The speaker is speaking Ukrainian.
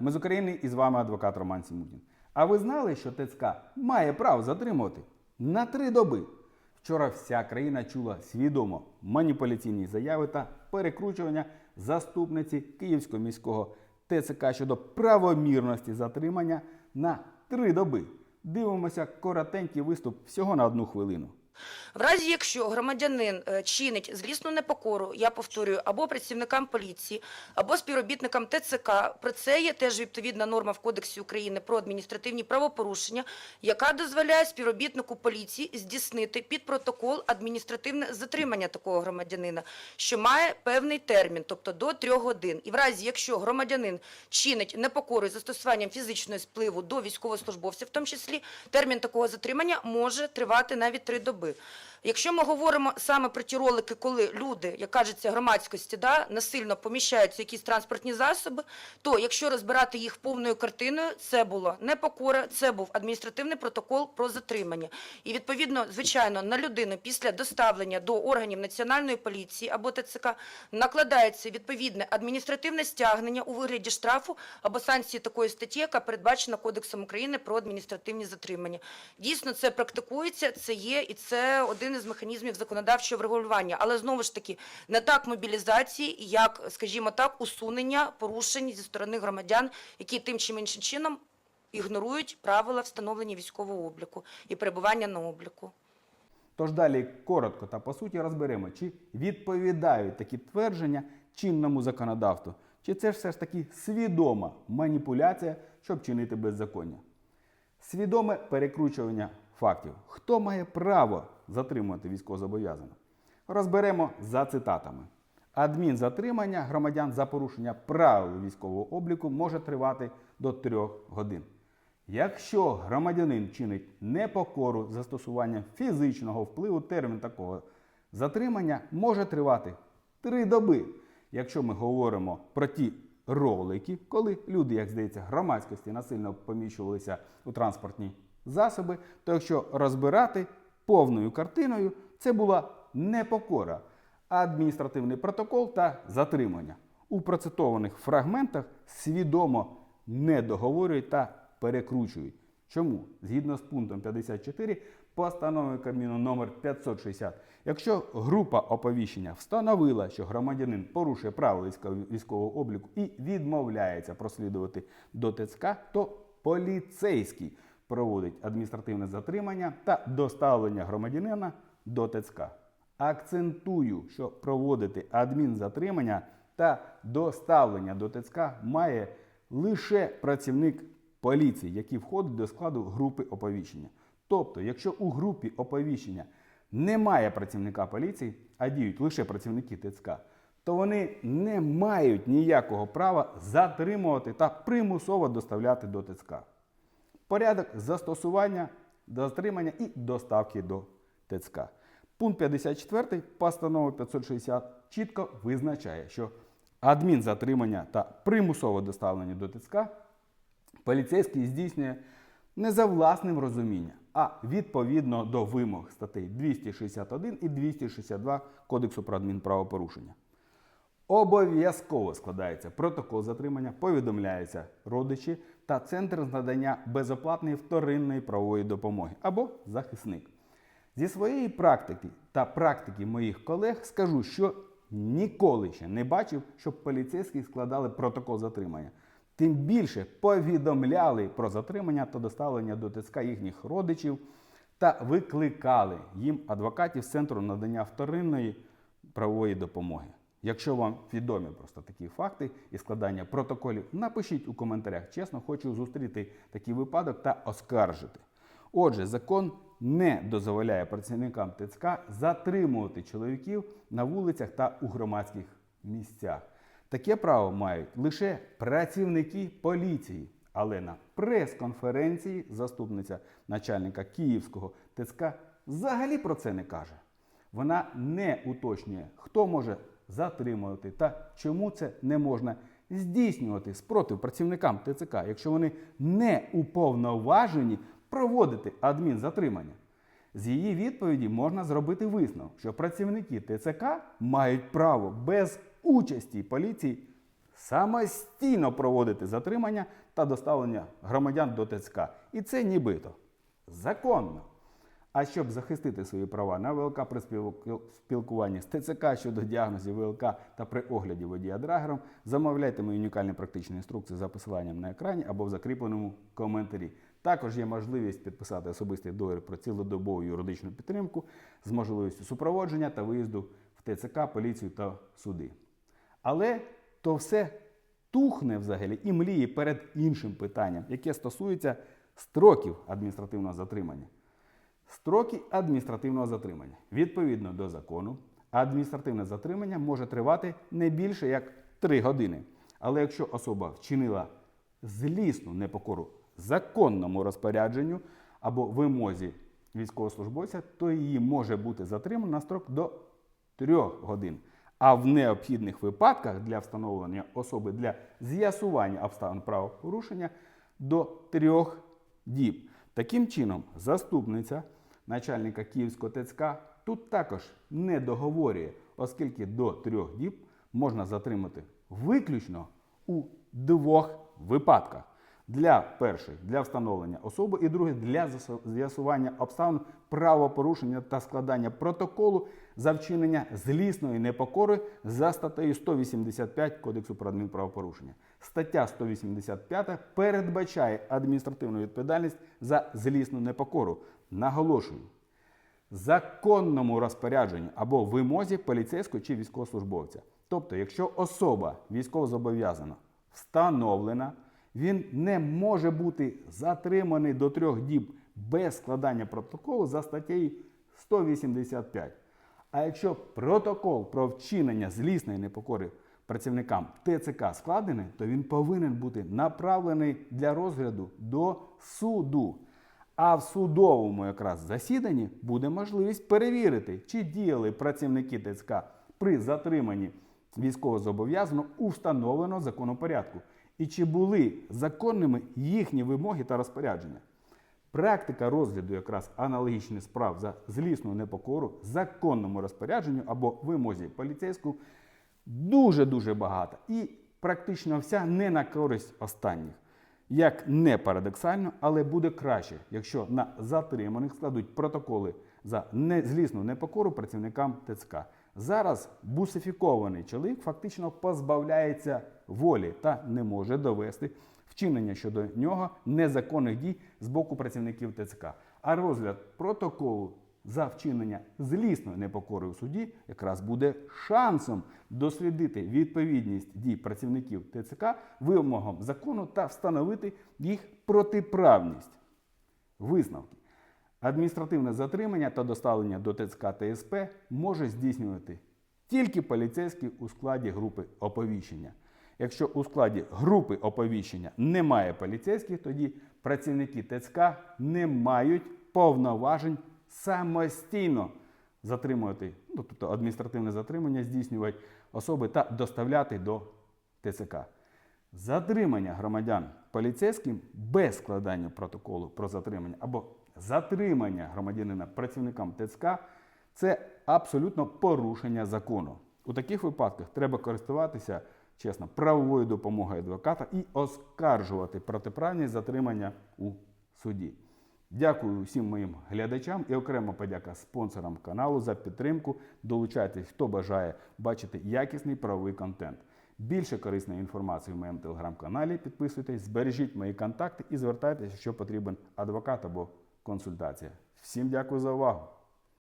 Ми з України і з вами адвокат Роман Сімутін. А ви знали, що ТЦК має право затримувати на три доби? Вчора вся країна чула свідомо маніпуляційні заяви та перекручування заступниці Київського міського ТЦК щодо правомірності затримання на три доби. Дивимося коротенький виступ всього на одну хвилину. В разі, якщо громадянин е, чинить злісну непокору, я повторюю, або працівникам поліції, або співробітникам ТЦК, про це є теж відповідна норма в Кодексі України про адміністративні правопорушення, яка дозволяє співробітнику поліції здійснити під протокол адміністративне затримання такого громадянина, що має певний термін, тобто до трьох годин. І в разі, якщо громадянин чинить непокору застосуванням фізичного спливу до військовослужбовців, в тому числі термін такого затримання може тривати навіть три доби особи Якщо ми говоримо саме про ті ролики, коли люди, як кажеться, громадськості, да, насильно поміщаються якісь транспортні засоби, то якщо розбирати їх повною картиною, це було непокора, це був адміністративний протокол про затримання. І відповідно, звичайно, на людину після доставлення до органів національної поліції або ТЦК накладається відповідне адміністративне стягнення у вигляді штрафу або санкції такої статті, яка передбачена Кодексом України про адміністративні затримання. Дійсно, це практикується, це є, і це один із механізмів законодавчого врегулювання. Але знову ж таки, не так мобілізації, як, скажімо так, усунення порушень зі сторони громадян, які тим чи іншим чином ігнорують правила встановлення військового обліку і перебування на обліку. Тож далі коротко та по суті розберемо, чи відповідають такі твердження чинному законодавству, чи це все ж таки свідома маніпуляція, щоб чинити беззаконня. Свідоме перекручування фактів. Хто має право затримувати військовозобов'язаного? Розберемо за цитатами. Адмінзатримання громадян за порушення правил військового обліку може тривати до трьох годин. Якщо громадянин чинить непокору з застосуванням фізичного впливу, термін такого затримання може тривати три доби. Якщо ми говоримо про ті ролики, коли люди, як здається, громадськості насильно поміщувалися у транспортні засоби, то якщо розбирати повною картиною, це була непокора, адміністративний протокол та затримання. У процитованих фрагментах свідомо не договорюють та перекручують. Чому? Згідно з пунктом 54 постанови Кабміну номер 560, якщо група оповіщення встановила, що громадянин порушує правила військового- обліку і відмовляється прослідувати до ТЦК, то поліцейський проводить адміністративне затримання та доставлення громадянина до ТЦК. Акцентую, що проводити адмінзатримання та доставлення до ТЦК має лише працівник поліції, який входить до складу групи оповіщення. Тобто, якщо у групі оповіщення немає працівника поліції, а діють лише працівники ТЦК, то вони не мають ніякого права затримувати та примусово доставляти до ТЦК. Порядок застосування, затримання і доставки до ТЦК. Пункт 54 постанови 560 чітко визначає, що адмінзатримання та примусове доставлення до ТЦК поліцейський здійснює не за власним розумінням, а відповідно до вимог статей 261 і 262 Кодексу про адмінправопорушення. Обов'язково складається протокол затримання, повідомляються родичі та центр з надання безоплатної вторинної правової допомоги або захисник. Зі своєї практики та практики моїх колег скажу, що ніколи ще не бачив, щоб поліцейські складали протокол затримання. Тим більше повідомляли про затримання та доставлення до ТЦК їхніх родичів та викликали їм адвокатів з центру надання вторинної правової допомоги. Якщо вам відомі просто такі факти і складання протоколів, напишіть у коментарях. Чесно, хочу зустріти такий випадок та оскаржити. Отже, закон не дозволяє працівникам ТЦК затримувати чоловіків на вулицях та у громадських місцях. Таке право мають лише працівники поліції. Але на прес-конференції заступниця начальника Київського ТЦК взагалі про це не каже. Вона не уточнює, хто може затримувати та чому це не можна здійснювати спротив працівникам ТЦК, якщо вони не уповноважені проводити адмінзатримання. З її відповіді можна зробити висновок, що працівники ТЦК мають право без участі поліції самостійно проводити затримання та доставлення громадян до ТЦК. І це нібито законно. А щоб захистити свої права на ВЛК при спілкуванні з ТЦК щодо діагнозів ВЛК та при огляді водія драгером, замовляйте мої унікальні практичні інструкції за посиланням на екрані або в закріпленому коментарі. Також є можливість підписати особистий договір про цілодобову юридичну підтримку з можливістю супроводження та виїзду в ТЦК, поліцію та суди. Але то все тухне взагалі і мліє перед іншим питанням, яке стосується строків адміністративного затримання. Строки адміністративного затримання. Відповідно до закону, адміністративне затримання може тривати не більше як 3 години. Але якщо особа вчинила злісну непокору законному розпорядженню або вимозі військовослужбовця, то її може бути затримано на строк до 3 годин. А в необхідних випадках для встановлення особи для з'ясування обставин правопорушення до трьох діб. Таким чином, заступниця начальника Київського ТЦК тут також не договорює, оскільки до трьох діб можна затримати виключно у двох випадках. Для перших для встановлення особи і друге для з'ясування обставин правопорушення та складання протоколу за вчинення злісної непокори за статтею 185 Кодексу про адмінправопорушення. Стаття 185 передбачає адміністративну відповідальність за злісну непокору. Наголошую, законному розпорядженню або вимозі поліцейського чи військовослужбовця. Тобто, якщо особа військовозобов'язана встановлена, він не може бути затриманий до трьох діб без складання протоколу за статтею 185. А якщо протокол про вчинення злісної непокори працівникам ТЦК складений, то він повинен бути направлений для розгляду до суду. А в судовому якраз засіданні буде можливість перевірити, чи діяли працівники ТЦК при затриманні військовозобов'язаного у встановленому законопорядку, і чи були законними їхні вимоги та розпорядження. Практика розгляду якраз аналогічних справ за злісну непокору, законному розпорядженню або вимозі поліцейську дуже-дуже багата. І практично вся не на користь останніх. Як не парадоксально, але буде краще, якщо на затриманих складуть протоколи за злісну непокору працівникам ТЦК. Зараз бусифікований чоловік фактично позбавляється волі та не може довести вчинення щодо нього незаконних дій з боку працівників ТЦК. А розгляд протоколу за вчинення злісної непокори у суді якраз буде шансом дослідити відповідність дій працівників ТЦК вимогам закону та встановити їх протиправність. Висновки. Адміністративне затримання та доставлення до ТЦК та СП може здійснювати тільки поліцейський у складі групи оповіщення. Якщо у складі групи оповіщення немає поліцейських, тоді працівники ТЦК не мають повноважень самостійно затримувати, ну, тобто адміністративне затримання здійснювати особи та доставляти до ТЦК. Затримання громадян поліцейським без складання протоколу про затримання або затримання громадянина працівникам ТЦК це абсолютно порушення закону. У таких випадках треба користуватися чесно правовою допомогою адвоката і оскаржувати протиправність затримання у суді. Дякую всім моїм глядачам і окремо подяка спонсорам каналу за підтримку. Долучайтесь, хто бажає бачити якісний правовий контент. Більше корисної інформації в моєму телеграм-каналі. Підписуйтесь, збережіть мої контакти і звертайтеся, якщо потрібен адвокат або консультація. Всім дякую за увагу!